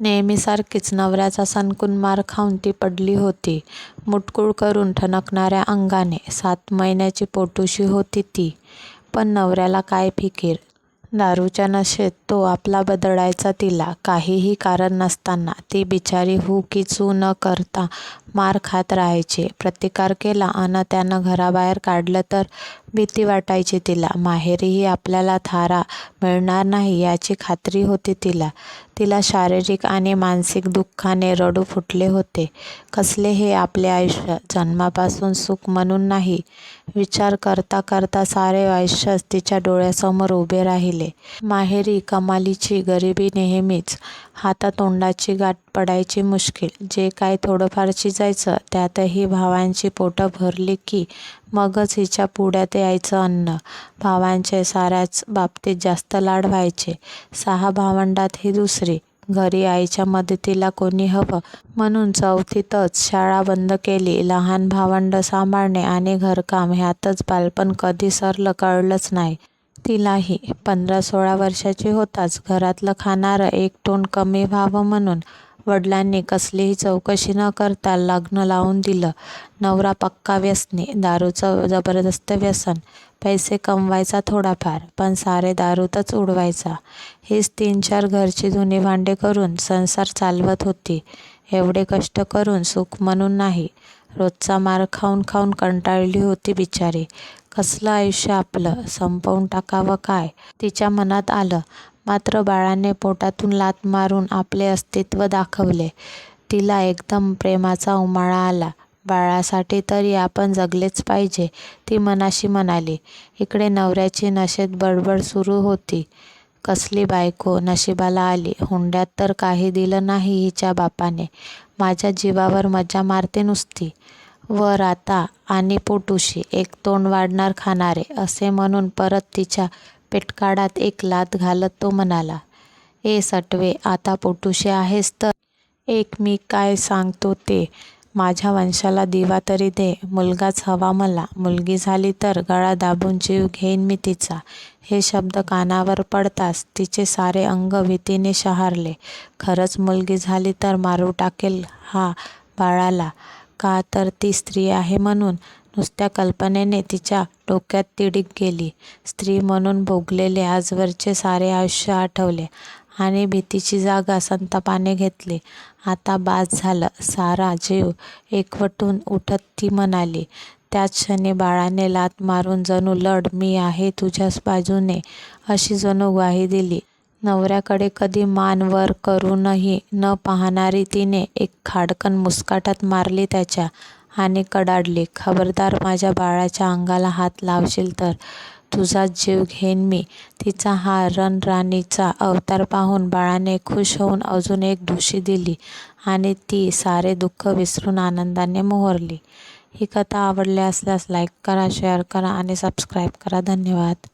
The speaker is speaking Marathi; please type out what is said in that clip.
नेहमीसारखीच नवऱ्याचा सणकून मार खाऊन ती पडली होती मुटकूळ करून ठणकणाऱ्या अंगाने. सात महिन्याची पोटुशी होती ती. पण नवऱ्याला काय फिकीर. दारूच्या नशेत तो आपला बदडायचा तिला. काहीही कारण नसताना ती बिचारी हू की चू न करता मार खात राहायची. प्रतिकार केला अन त्यानं घराबाहेर काढलं तर भीती वाटायची तिला. माहेरीही आपल्याला थारा मिळणार नाही याची खात्री होती तिला. तिला शारीरिक आणि मानसिक दुःखाने रडू फुटले होते. कसले हे आपले आयुष्य? जन्मापासून सुख म्हणून नाही. विचार करता करता सारे आयुष्यच तिच्या डोळ्यासमोर उभे राहिले. माहेरी कमालीची गरिबी नेहमीच. हातातोंडाची गाठ पडायची मुश्किल जे काय थोडंफार चिजायचं त्यातही भावांची पोटं भरली की मगच हिच्या पुढ्यात यायचं अन्न. भावांचे साऱ्याच बाबतीत जास्त लाड व्हायचे. सहा भावंडात ही दुसरी. घरी आईच्या मदतीला कोणी हवं म्हणून चौथीतच शाळा बंद केली. लहान भावंडं सांभाळणे आणि घरकाम ह्यातच बालपण कधी सरलं कळलंच नाही तिलाही. पंधरा सोळा वर्षाची होताच घरातलं खाणारं एक तोंड कमी व्हावं म्हणून वडिलांनी कसलीही चौकशी न करता लग्न लावून दिलं. नवरा पक्का व्यसनी. दारूचं जबरदस्त व्यसन. पैसे कमवायचा थोडाफार पण सारे दारूतच उडवायचा. हीच तीन चार घरची धुणीभांडी करून संसार चालवत होती. एवढे कष्ट करून सुख म्हणून नाही. रोजचा मार खाऊन खाऊन कंटाळली होती बिचारी. कसलं आयुष्य आपलं? संपवून टाकावं काय, तिच्या मनात आलं. मात्र बाळाने पोटातून लात मारून आपले अस्तित्व दाखवले. तिला एकदम प्रेमाचा उमाळा आला. बाळासाठी तरी आपण जगलेच पाहिजे ती मनाशी म्हणाली. इकडे नवऱ्याची नशेत बडबड सुरू होती. कसली बायको नशिबाला आली. हुंड्यात तर काही दिलं नाही हिच्या बापाने. माझ्या जीवावर मजा मारते नुसती. वर आता आणि पोटुशी. एक तोंड वाढणार खाणारे. असे म्हणून परत तिच्या पेटकाडात एक लात घालत तो म्हणाला. ए सटवे, आता पोटुशी आहेस तर एक मी काय सांगतो ते. माझ्या वंशाला दिवा तरी दे. मुलगाच हवा मला. मुलगी झाली तर गळा दाबून जीव घेईन मी तिचा. हे शब्द कानावर पडताच तिचे सारे अंग भीतीने शहारले. खरंच मुलगी झाली तर मारू टाकेल हा बाळाला. का तर ती स्त्री आहे म्हणून. नुसत्या कल्पनेने तिच्या डोक्यात तिडीक गेली. स्त्री म्हणून भोगलेले आजवरचे सारे आयुष्य आठवले आणि भीतीची जागा संतापाने घेतली. आता बास झालं. सारा जीव एकवटून उठत ती म्हणाली. त्याच क्षणी बाळाने लात मारून जणू लढ मी आहे तुझ्याच बाजूने अशी जणू ग्वाही दिली. नवऱ्याकडे कधी मान वर करूनही न पाहणारी तिने एक खाडकन मुस्काटात मारली त्याच्या आणि कडाडली. खबरदार माझ्या बाळाच्या अंगाला हात लावशील तर तुझा जीव घेईन मी. तिचा हा रणराणीचा अवतार पाहून बाळाने खुश होऊन अजून एक ढुशी दिली आणि ती सारे दुःख विसरून आनंदाने मोहरली. ही कथा आवडली असल्यास लाईक करा, शेअर करा आणि सबस्क्राईब करा. धन्यवाद.